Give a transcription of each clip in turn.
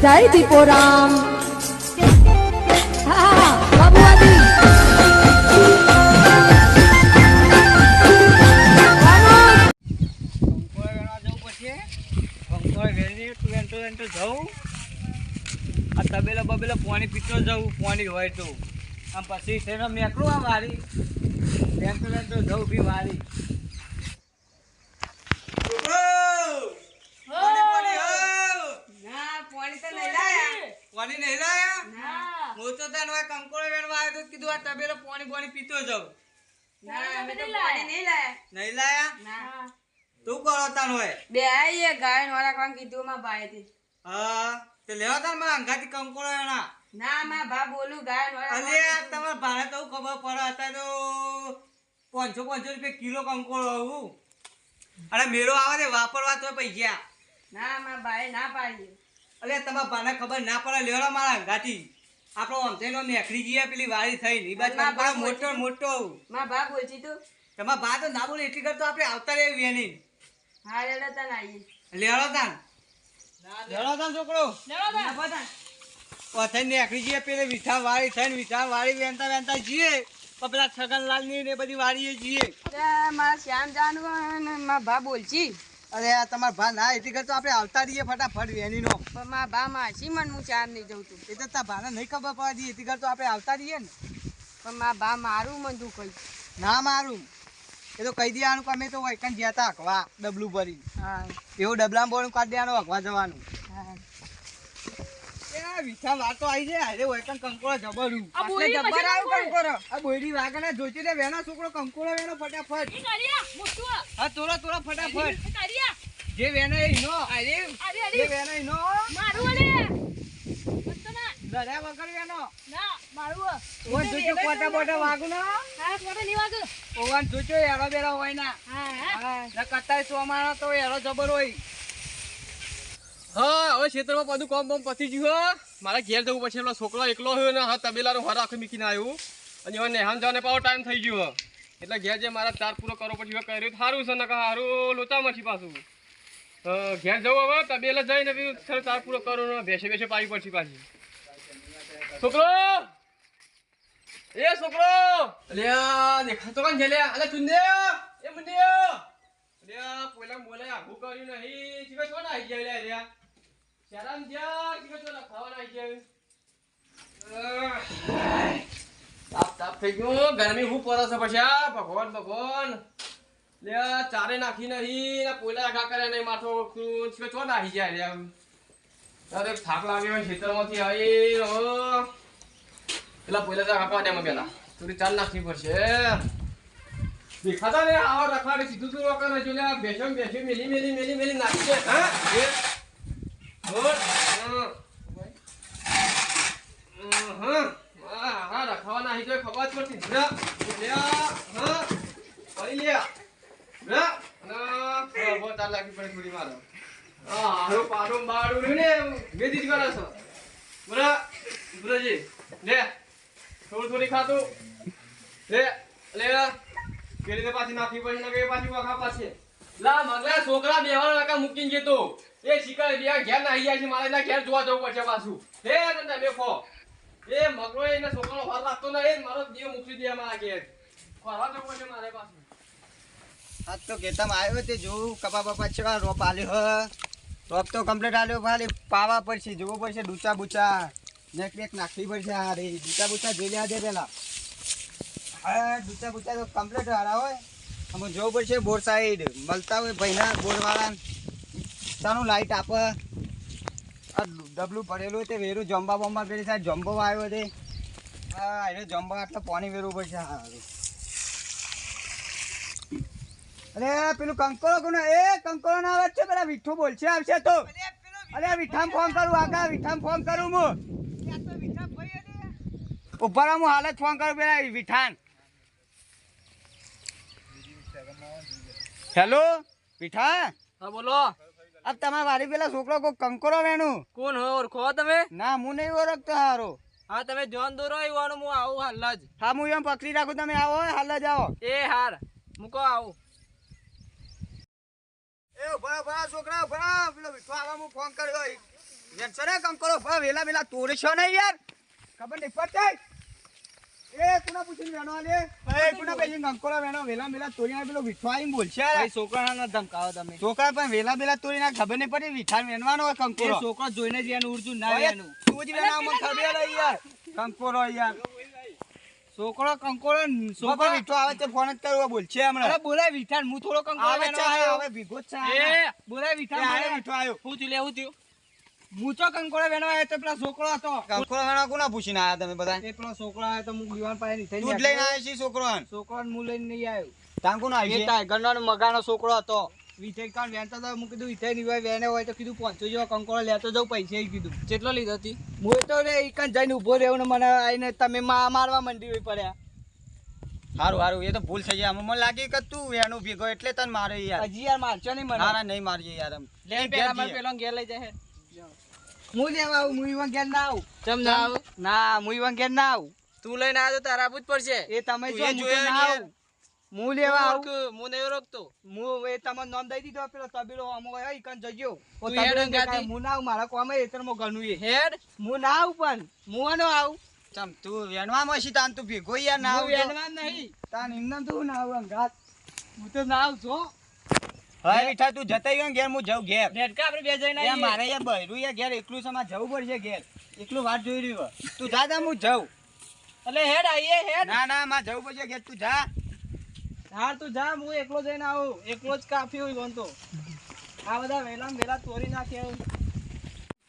જય દીપોરામ હા હા બાબુ આદિ કંકોળ વેણવા જવું પડશે કંકોળ વેણી તું એન્ટો એન્ટો જવું આ તબેલો બબેલો પાણી પીતો જવું પાણી હોય તો. આમ પછી મેકલું આ વારી. વેન્ટો વેન્ટો જવું બી વારી. પાણી નહીં લાયા હું તો તને હવે કંકોળ વેણવા આવ્યો તો કીધું આ તબેલો પાણી પાણી પીતો જાઉં. નહીં લાયા. તું કરો તાન હોય બે આઈએ ગાય નો રાખવાનું કીધું માં ભાઈ થી હા તે લેવા તાનમાં અંગાથી કંકોળ વેણા ના માં ભા બોલું ગાય નો અલે તમાર ભાડે તો ખબર પડે હતા તો પાંચસો પાંચસો રૂપિયા કિલો કંકોળ આવું. અને મેળો આવે ને વાપરવા તો પૈસા. ના માં ભાઈ ના પાડી. અલે તમારા બાને ખબર ના પડે લેવડો મારા અંગાથી. આપણો અંતેનો મેખરી ગયા પેલી વાળી થઈ. ની બાદ ના, બા મોટો મોટો. માં બા બોલતી તું? તમારા ભા તો ના બોલે એટલી કરતો આપણે આવતા રહે વેની. હા લેડો તાન આઈએ. લેડો તાન લેડો તાન છોકરો લેડો તાન પથઈ નેકળી જઈએ પેલે વિઠા વાળી થઈને વિઠા વાળી વેનતા વેનતા જઈએ પણ પેલા છગનલાલની ને બધી વાળીએ જઈએ અરે મારા શ્યામ જાનું ને માં ભા બોલજી અરે આ તમારા ભા ના ઘર તો આપણે આવતા રહીએ ફટાફટ વેની નો પણ મા ભા માસી મન હું ચાર નહીં જઉં છું. એ તો તારા ભાને નહીં ખબર પડતી ઘર તો આપણે આવતા રહીએ ને. પણ મા ભા મારું મન તું કઈ ના મારું. એ તો કહી દેવાનું કે અમે તો વૈકન જ્યાં તા હકવા ડબલું ભરી હા. એવું ડબલામાં બોલું કાઢી દેવાનું હકવા જવાનું. હા. એ વાતો આવી જાય. અરે વૈકન કંકોળો જબરું. એટલે જબ્બર આવ્યું કંકોરો. આ બોયડી વાગને જોઈતી ને વેના છોકરો કંકોળો વેનો ફટાફટ. હા તોડો તોડો ફટાફટ. જે વેનો એ ઈનો. અરે જે વેનો ઈનો. લડ્યા વગર વેનો ઓવન જોજો પોટા પોટા વાગુ ના ઓવન જોજો એરો બેરો હોય ના. ના કતાય સોમાનો તો એરો જબર હોય. હા, હવે ક્ષેત્રમાં બધું કામ બમ પતી ગયું. મારે ઘેર જવું પછી એમનો છોકરો એકલો હોય ને, હા, તબેલાનો હર આખું મૂકીને આવ્યું. અને હવે નેહાન જવાને પાછો ટાઈમ થઈ ગયો. એટલે ઘેર જે મારા ચાર પૂરો કરો પછી હવે કર્યું સારું છે ને સારું લોચા મછી પાછું ઘેર જવું હવે, તબેલા જઈને બી ચાર પૂરો કરો ને, બેસે બેસે પાવી પડશે પાછી. છોકરો! એ છોકરો! અલ્યા દેખાતો કાન છે? અલે અલ્યા ચુંદે, એ મુંડે અલ્યા પોલા બોલે આઘું કર્યું નહીં. જીવે છો ના આવી ગયા લ્યા લ્યા શરમ જ્યાં ચીકર તો ખાવાના આવી તાપ તાપ થઈ ગયું ગરમી હું છે પછી. ભગવાન ભગવાન. લે ચારે નાખી નહીં ને પોલા આગા કર્યા નહીં, માથો છો નાખી જાય લ્યા અરે થાક લાગ્યો હોય ખેતરમાંથી આવી. પેલા પોલા તો કાપવા દે પેલા. થોડી ચાલ નાખવી પડશે દેખાતા ને આવા રખવાડે સીધું તું રોકા ના જોલે બેસો બેસી, મેલી મેલી મેલી મેલી નાખી દે. હા? એ બોલ હા હા હા હા રખવા નાખી તો ખબર જ પડતી લ્યા હા ભાઈ લ્યા લ્યા તાર લાગી પડે થોડી મારો હા હારું પાડું બાડું ને વેદી જ કરે છો બરા બરાજી લે થોડું થોડી ખાતું લે લે પેલી પાછી નાખી પછી નાખી પાછી વાખા પાછી લા મગલા છોકરા બેવાના નાકા મૂકીને જતો એ શિકાર બે ઘેર ના આવી છે, મારે એના ઘેર જોવા જવું પડશે પાછું. હે તને બેફો. એ મગરો એને છોકરાનો ફર રાખતો ના, એ મારો દીવ મૂકી દે મારા ઘેર. ફરવા જવું પડશે મારે પાછું. આજ તો ખેતરમાં આવ્યો તે જોઉં કપા બપા ચેવા રોપ આલ્યો હ. રોપ તો કમ્પ્લીટ આલ્યો, ખાલી પાવા પડશે, જોવું પડશે ડૂચા બૂચા. નેક નેક નાખવી પડશે હા રે. ડૂચા બૂચા જોઈ દે પેલા. હા ડૂચા બૂચા તો કમ્પ્લીટ હારા હોય. અમે જોવું પડશે બોર સાઈડ મળતા હોય ભાઈના બોરવાળા ચાનું લાઈટ આપે. આ ડબલું પડેલું તે વેરું જંબા બોમ્બા પેલી સાહેબ જંબો આવ્યો તે. હા એને જંબા આટલા પાણી વેરવું પડશે અરે પેલું કંકોળો કોને? એ કંકોળો ના આવે છે પેલા વિઠ્ઠુ બોલશે આવશે તો. અરે વિઠામ ફોન કરું આગા વિઠામ ફોન કરું હું. ઊભા હું હાલ જ ફોન કરું પેલા વિઠાન હેલો વિઠા હા બોલો. અબ તમારા વાડી પેલા છોકરો કોઈ કંકોરો વેણું? કોણ હો? ઓળખો તમે? ના હું નહીં ઓળખતો હારો. હા તમે જોન દોરો એવાનું હું આવું હાલ જ. હા હું એમ પકડી રાખું તમે આવો હાલ જ આવો. એ હાર મૂકો આવું. એ ભા ભા છોકરા ભા પેલો વિઠ્ઠુ આવા હું ફોન કર્યો યાર ને કંકોરો ભા વેલા વેલા તોડે છો ને યાર. ખબર નહીં પડતી? એ કુના પૂછીને વેણો આલે? એ કુના બેસી કંકોરો વેણો? વેલા વેલા તોડી ના પેલો વિઠવા આવીને બોલશે યાર. ભાઈ છોકરાના ધમકાવો તમે. છોકરા પણ વેલા વેલા તોડી ના ખબર નહીં પડી વિઠા વેણવાનો હોય કંકોરો છોકરો જોઈને જ એનું ઉડતું ના ઓય, તું જ વેણા અમને ખબર નહીં યાર. કંકોરો યાર. છોકરો કંકોરો છોકરો છોકરો વિઠો આવે તે ફોન જ કરવો બોલશે હમણાં. અરે બોલાય વિઠાન હું થોડો કંકોરો આવે છે આવ્યો. હવે ભીગો છે એ બોલાય વિઠાન વિઠો આવ્યો. હું થયું લે થયું. હું કંકોળો વેણવા આવ્યો તો પેલા છોકરો હતો. કંકોળો વેણવા કોના પૂછીને આયા તમે બધા એ પેલો છોકરો આવ્યો તો હું દીવાન પાસે તું લઈને આવ્યો છે છોકરો છોકરો હું લઈને નહીં આવ્યો. તાંકુ ના એ આવી ટાઈગરનો ને મગાનો છોકરો હતો. વિઠે કાન વેણતો હતો હું કીધું વિઠે ની વેણે હોય તો કીધું પાંચસો જેવો કંકોરો લેતો જાઉં પૈસા કીધું. કેટલો લીધો હતી હું તો રે ઈકન જઈને ઊભો રહ્યો ને મને આઈને તમે મારવા મંડી હોય પડ્યા. હારું હારું એ તો ભૂલ થઈ જાય. મને લાગે કે તું વેનું ભેગો એટલે તને મારે યાર. હજી યાર મારજો નહીં મને. મારા નહીં મારજે યાર એમ. લે પેલા મારે પેલો ઘેર લઈ જાય હું લેવા આવું? ના આવું. ચમ ના આવું? ના હું ઈવન ના આવું. તું લઈને આવ્યો તો તારા આપવું જ પડશે. એ તમે જો એ હું તો જોયો ના આવું. હું લેવા આવું. હું નહીં રોકતો. હું એ તમને નામ દઈ દીધો પેલો તબેલો અમો હોય ઈકન જજો. તું હેડ દેખાય. હું ના આવું મારા કોમે એતરમાં ઘણું એ. હેડ. હું ના આવું પણ હું આવું. ચમ તું વેણવામાં છી તાન તું ભેગો યાર ના આવું વેણવા નહીં. તાન એમને તું ના આવું અંગાત હું તો ના આવું છો હવે બેઠા તું જતા ને ઘેર હું જઉં ઘેર. નેટકા આપણે બે જઈને આવીએ. મારે યાર બૈરું યાર ઘેર એકલું સમા જવું પડશે ઘેર. એકલું વાત જોઈ રહ્યું તું જા તા હું જાઉં. એટલે હેડ આઈએ હેડ. ના ના માં જવું પડશે ઘેર તું જા. હા તું જા હું એકલો જઈને આવું. એકલો જ કાફી હોય કોણ તો આ બધા વેલા વેલા તોરી નાખે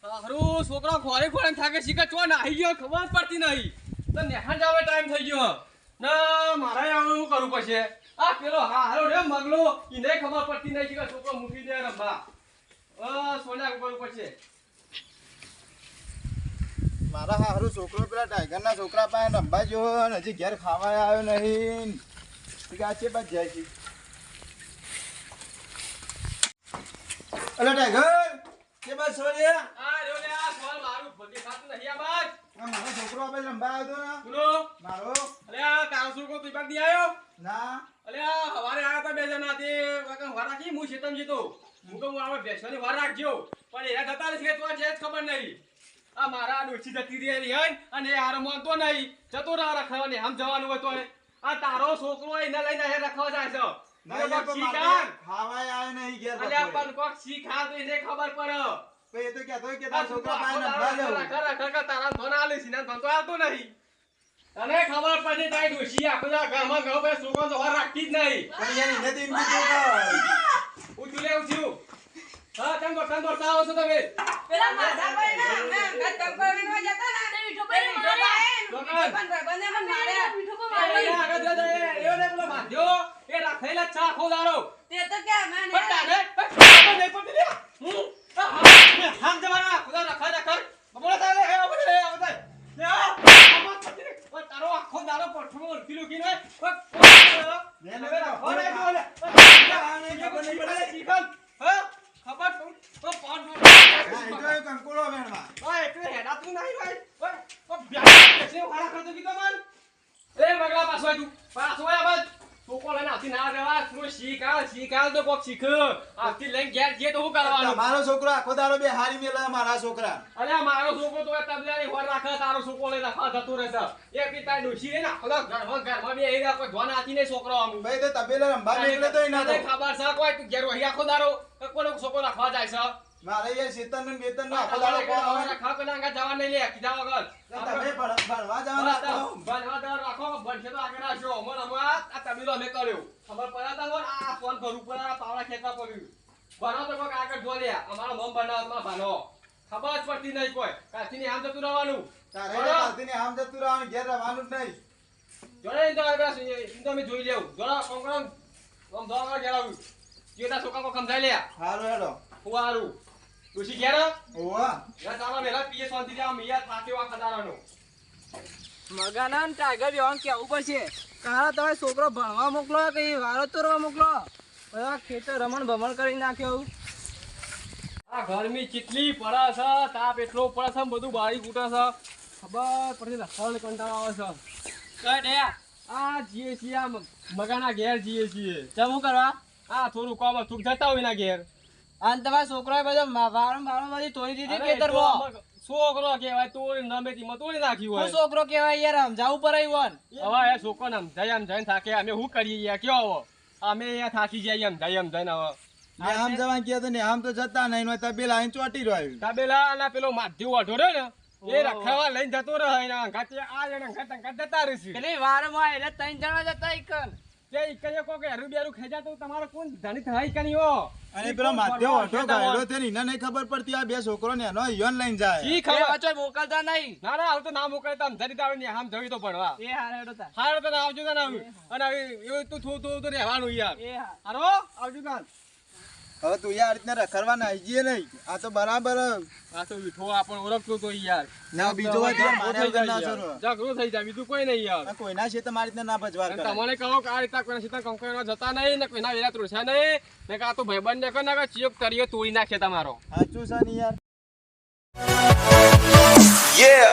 હારું છોકરો ખોરે ખોરે થાકે શીખર ચો નાહી ગયો ખબર પડતી નહીં. તો નેહા જાવે ટાઈમ થઈ ગયો. ના મારે આવું કરવું પડશે. આ પેલો હારો રે મગલો ઈને ખબર પડતી નહીં કે છોકરો મૂકી દે અ સોના ઉપર છે. મારા હારો છોકરો પેલા ટાઈગર ના છોકરા પાસે રમવા જો હજી ઘેર ખાવા આવ્યો નહીં. ગાચે બાદ જાય છે. અલે ટાઈગર કે બસ સોરી આ રે આ સોલ મારું ભગી ખાતું નહીં આ બસ. મારો છોકરો આપણે રમવા આવ્યો હતો ને? મારો? અલે આ તારો છોકરો તું બાદ નહીં આવ્યો? ના અલે આ હવારે આયા તા બે જણા તે રાખી હું શેતમ જીતો. હું કહું આવે બેસવાની વાર રાખજો. પણ એના જતા નથી તો જે ખબર નહીં. આ મારા ડોસી જતી રહી હોય અને હારો માનતો નહીં. જતો ના રખાવાની આમ જવાનું હોય તો આ તારો છોકરો એને લઈને હે રખવા જાય છે. કોક કોક તો ખબર પડે. પણ એ તો કે તારા ધન આલે છે ને ધન તો આલતો નહીં. તને ખબર પડે તાઈ ડોશી આખો ગામમાં ઘરમાં ઘઉં બે છોકરો તો રાખતી જ નહીં. પણ યાર એને દીન એમ કીધું કે ઉઠ્યું હા કેમ તો તમ દોડતા આવો છો તમે. પેલા માથા ભાઈ ના ના ગત કંકોર વેણવા જતા ના તે વિઠો પર મારે. પણ ભાઈબંધે મને માર્યા એ આગળ જા જા, એ એવો ને પેલો બાંધ્યો. એ રાખેલા ચા ખો તે તો કે મને પટ્ટા ને પટ્ટા ને પડતી લે હું આ હા, હામ જવાના ખુદા રાખા રાખા બબોલા તાલે હે બબોલા હે બબોલા લે આ આમાં પડતી રે ઓય તારો આખો દાડો પઠ્ઠો કિલો કિલો ઓય લે, લે, હવે રાખો ને જો લે ખબર નહીં પડે. શીખલ હા ખબર તો તો પાડ હા, એ તો એ કંકોડો વેણવા ઓય એટલે હેડાતું નહીં ભાઈ ઓય ઓ બ્યાસ કેસે વાળા કરતો કીધો મન એ મગલા પાછો આય તું પાછો આય બસ છોકરો લઈને આવતી ના જવા તું શીખાલ શીખાલ તો કોક શીખ આવતી લઈને ઘેર જઈએ તો શું કરવાનું તમારો છોકરો આખો દાડો બે હારી મેલા મારા છોકરા. અરે મારો છોકરો તો તબલાની હોર રાખે તારો છોકરો લઈને રાખવા જતો રહેશે. એ પિતા ડોશી રે ને દાડો ઘરમાં ઘરમાં બે એ કોઈ ધોન આતી ને છોકરો આમ. ભાઈ તો તબેલા રંભા નીકળે તો ના તો. ખબર છે કોઈ તું ઘેર વહી આખો દારો કોનો છોકરો રાખવા જાય છે? મારે યાર શેતન ને બેતન નો આખો દારો કોણ આવે? રાખા કોઈ નાંગા જવા નહીં લે કીધા વગર. તમે ભણ- ભણવા જવાના ભણવા બનવા રાખો ભણશે તો આગળ આવશો. અમર અમાર આ તબેલો અમે કર્યો. ખબર પડ્યા તા આ ફોન ઘર ઉપર આ પાવડા ખેંચવા પડ્યું. બરાબર આગળ જો લે અમારો મમ બનાવમાં બનો ખબર જ પડતી નહીં કોઈ. કાથી ની આમ જતું રહેવાનું. તારે બરો? આમ જતું રહેવાનું ઘેર રહેવાનું જ નહીં. જોડે ઇન તો આગળ ઇન તો અમે જોઈ લેવું. જોડા કોંકણ આમ દો આગળ ગેલાવું જે તા છોકરા કો સમજાઈ લે. હારું હેડો. હું હારું ઋષિ ઘેર? ઓવા યા તારા મેલા પીએ શાંતિ દે મિયા થાકે વા ખદારાનો મગાના ને ટાઈગર બેવાન કેવું પડશે. કારા તમે છોકરો ભણવા મોકલો કે વારો તોરવા મોકલો. બધા ખેતર રમણ ભમણ કરી નાખ્યો આ ગરમી કેટલી પડે છે તાપ એટલો પડે છે બધું બાળી ફૂટે છે. ખબર પડતી લખણ કંટાળો આવે છે. કઈ આ જીએ છીએ આ મગાના ઘેર જીએ છીએ. જમું કરવા? આ થોડું કોમ થોડું જતા હોય ના ઘેર. અને તમારા છોકરાએ બધો વારમ વારમ બધી તોડી દીધી ખેતર તો છોકરો કેવાય તોડી નમેતીમાં તોડી નાખ્યું હોય. છોકરો કેવાય યાર સમજાવવું પડે ઈવન હવે એ છોકરો ને સમજાય જઈને થાકે અમે શું કરીએ યાર? કયો હવે અમે અહીંયા થાકી જઈએ એમ જાય એમ જઈને હવે. ને આમ જવાન કે તો ને આમ તો જતા નહીં ને તબેલા અહીં ચોટી રહ્યો તબેલા અને પેલો માધ્યુ વાઢો રહ્યો ને એ રખાવા લઈને જતો રહ્યો ને અંગાતે આ જણ અંગાત અંગાત જતા રહેશે એટલે વારમાં એટલે ત્રણ જણા જતા ઈકન. તે કો કે હરુ બેરુ ખેજા તો તમારો કોણ ધણી થાય કની હો અને પેલો માધ્યુ ઓઢો ગાયડો થયો ને નહીં ખબર પડતી આ બે છોકરો ને એનો યોન લઈને જાય. ઈ ખબર વચ્ચે મોકલતા નહીં. ના ના હાલ તો ના મોકલતા તો ધરી તાવે ને આમ જવી તો ભણવા એ હારેડો તા હારેડો તો ના આવજો ના આવ્યું અને એવું તું થોડું થોડું તો રહેવાનું યાર. એ હારો? આવજો તાન હવે તું યાર રીતના રખડવાના નાઈ નહીં. આ તો બરાબર આ તો મીઠો આપણ ઓળખતો તો યાર. ના બીજો વાત યાર મોટો થઈ જાય જાગરો થઈ જાય બીજું કોઈ નહીં યાર. કોઈના છે મારી રીતના ના ભજવાર કરે. તમને કહો કે આ રીતના કોઈના છે કંકોઈના જતા નહીં ને કોઈના વેરા ત્રુસા નહીં. ને કે આ તો ભાઈબંધ ને કહો ને કે ચિયોક તરીયો તોડી નાખે તમારો. સાચું છે ને યાર. Yeah.